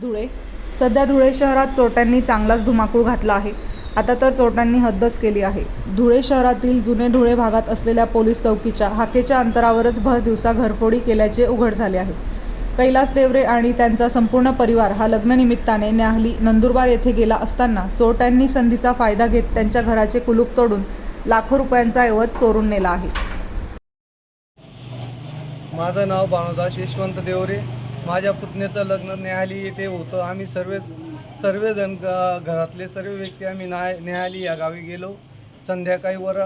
धुळे. सध्या धुळे शहरात चोरट्यांनी चांगलाच धुमाकूळ घातला आहे. आता तर चोरट्यांनी हद्दच केली आहे. धुळे शहरातील जुने धुळे भागात असलेल्या पोलीस चौकीच्या हाकेच्या अंतरावरच भर दिवसा घरफोडी केल्याचे उघड झाले आहे. कैलास देवरे आणि त्यांचा संपूर्ण परिवार हा लग्ननिमित्ताने न्याहली नंदुरबार येथे गेला असताना चोरट्यांनी संधीचा फायदा घेत त्यांच्या घराचे कुलूप तोडून लाखो रुपयांचा ऐवज चोरून नेला आहे. माझं नाव बाणोदास यशवंत देवरे. माझ्या पुतण्याचं लग्न नेहाली येथे होतं. आम्ही सर्व सर्वजण घरातले सर्व व्यक्ती आम्ही न्याय न्यायाली या गावी गेलो. संध्याकाळी वर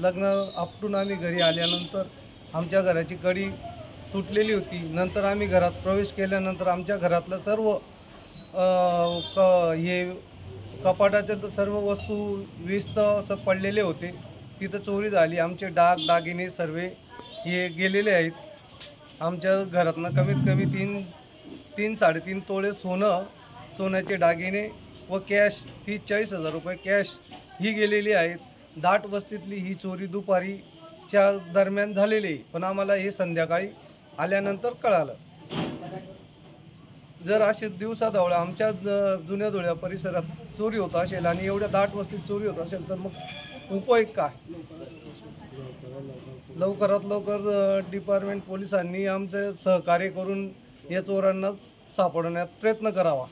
लग्न आपटून आम्ही घरी आल्यानंतर आमच्या घराची कडी तुटलेली होती. नंतर आम्ही घरात प्रवेश केल्यानंतर आमच्या घरातलं सर्व क हे कपाटातील तर सर्व वस्तू विस्त असं पडलेले होते. तिथं चोरी झाली. आमचे डाग दागिने सर्व हे गेलेले आहेत. आमच्या घरातनं कमीत कमी तीन तीन साडेतीन तोळे सोनं सोन्याचे दागिने व कॅश ती चाळीस हजार रुपये कॅश ही गेलेली आहेत. दाट वस्तीतली ही चोरी दुपारीच्या दरम्यान झालेली आहे. पण आम्हाला हे संध्याकाळी आल्यानंतर कळालं. जर असे दिवसाढवळ्या आमच्या ज- जुन्या धुळ्या परिसरात चोरी होत असेल आणि एवढ्या दाट वस्तीत चोरी होत असेल तर मग उपयोग काय? लवकरात लवकर डिपार्टमेंट पोलिसांनी आमचे सहकार्य करून या चोरांना सापडण्यात प्रयत्न करावा.